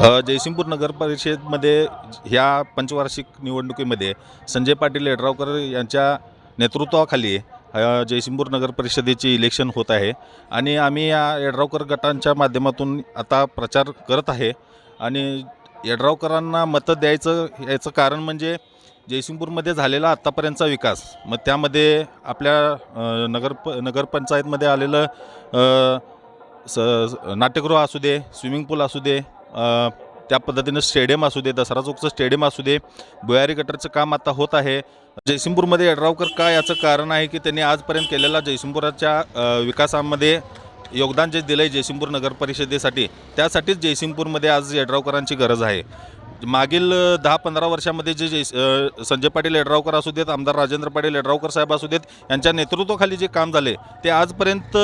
जयसिंगपूर नगर परिषदमध्ये ह्या पंचवार्षिक निवडणुकीमध्ये संजय पाटील यड्रावकर यांच्या नेतृत्वाखाली जयसिंगपूर नगर इलेक्शन होत आहे. आणि आम्ही या यड्रावकर गटांच्या माध्यमातून आता प्रचार करत आहे. आणि यड्रावकरांना मतं द्यायचं याचं कारण म्हणजे जयसिंगपूरमध्ये झालेला आत्तापर्यंतचा विकास. मग त्यामध्ये आपल्या नगर प नगरपंचायतमध्ये आलेलं स नाट्यगृह असू दे स्विमिंग पूल असू दे त्या पद्धतीनं स्टेडियम असू दे दसरा चौकचं स्टेडियम असू दे भुयारी गटरचं काम आता होत आहे. जयसिंगपूरमध्ये यड्रावकर का याचं कारण आहे की त्यांनी आजपर्यंत केलेला जयसिंगपुराच्या विकासामध्ये योगदान जे दिलं आहे जयसिंगपूर नगर परिषदेसाठी त्यासाठीच जयसिंगपूरमध्ये आज यड्रावकरांची गरज आहे. मागील दहा पंधरा वर्षामध्ये जे अ, संजय पाटील यड्रावकर असू देत आमदार राजेंद्र पाटील यड्रावकर साहेब असू देत यांच्या नेतृत्वाखाली जे काम झाले ते आजपर्यंत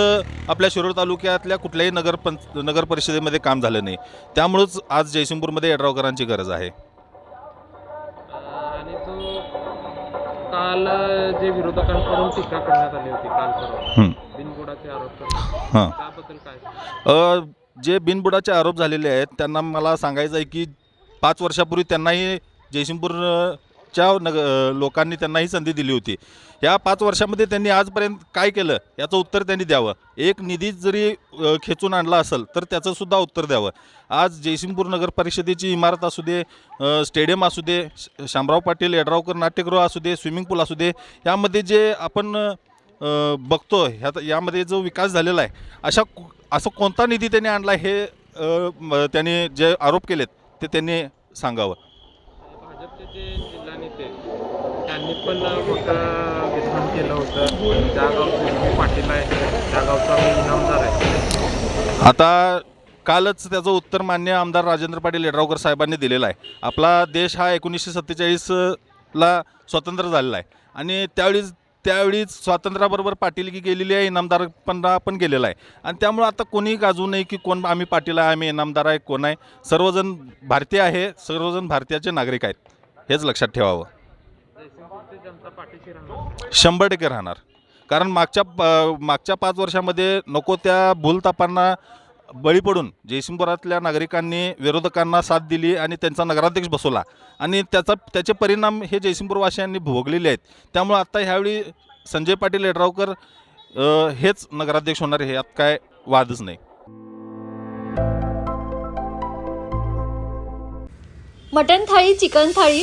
आपल्या शिरोळ तालुक्यातल्या कुठल्याही नगर पं नगर परिषदेमध्ये काम झालं नाही. त्यामुळंच आज जयसिंगपूरमध्ये यड्रावकरांची गरज आहे. आणि तो काल जे विरोधकांकडून टीका करण्यात आली होती काल परवा. बिनबुडाचे आरोप हां. त्याबद्दल काय जे बिनबुडाचे आरोप झालेले आहेत त्यांना मला सांगायचं आहे की पाच वर्षापूर्वी त्यांनाही जयसिंगपूरच्या नग लोकांनी त्यांनाही संधी दिली होती. या पाच वर्षामध्ये त्यांनी आजपर्यंत काय केलं याचं उत्तर त्यांनी द्यावं. एक निधी जरी खेचून आणला असेल तर त्याचंसुद्धा उत्तर द्यावं. आज जयसिंगपूर नगर परिषदेची इमारत असू दे स्टेडियम असू दे श- शामराव पाटील यड्रावकर नाट्यगृह असू दे स्विमिंग पूल असू दे यामध्ये जे आपण बघतो ह्यात यामध्ये जो विकास झालेला आहे अशा असं कोणता निधी त्यांनी आणला हे त्यांनी जे आरोप केलेत ते त्यांनी सांगावं? भाजपचे जे जिल्हा नेते त्यांनी पण मोठं विधान केलं होतं. ज्या गावचे पाटील आहे त्या गावचा मी इनामदार आहे. आता कालच त्याचं उत्तर मान्य आमदार राजेंद्र पाटील यड्रावकर साहेबांनी दिलेलं आहे. आपला देश हा एकोणीसशे सत्तेचाळीसला स्वतंत्र झालेला आहे. आणि त्यावेळी त्यावेळी स्वातंत्र्याबरोबर पाटीलकी गेलेली आहे इनामदारपणा पण गेलेला आहे. आणि त्यामुळं आता कोणीही गाजू नये की कोण आम्ही पाटील आहे आम्ही इनामदार आहे कोण आहे. सर्वजण भारतीय आहे सर्वजण भारतीयाचे नागरिक आहेत. हेच लक्षात ठेवावं. राहणार शंभर टक्के राहणार. कारण मागच्या मागच्या पाच वर्षामध्ये नको त्या भूलतापांना बळी पडून जयसिंगपुरातल्या नागरिकांनी विरोधकांना साथ दिली आणि त्यांचा नगराध्यक्ष बसवला. आणि त्याचा त्याचे परिणाम हे जयसिंगपूरवासियांनी भोगलेले आहेत. त्यामुळे आत्ता ह्यावेळी संजय पाटील यड्रावकर हेच नगराध्यक्ष होणार हे यात काय वादच नाही. Mutton thali chicken thali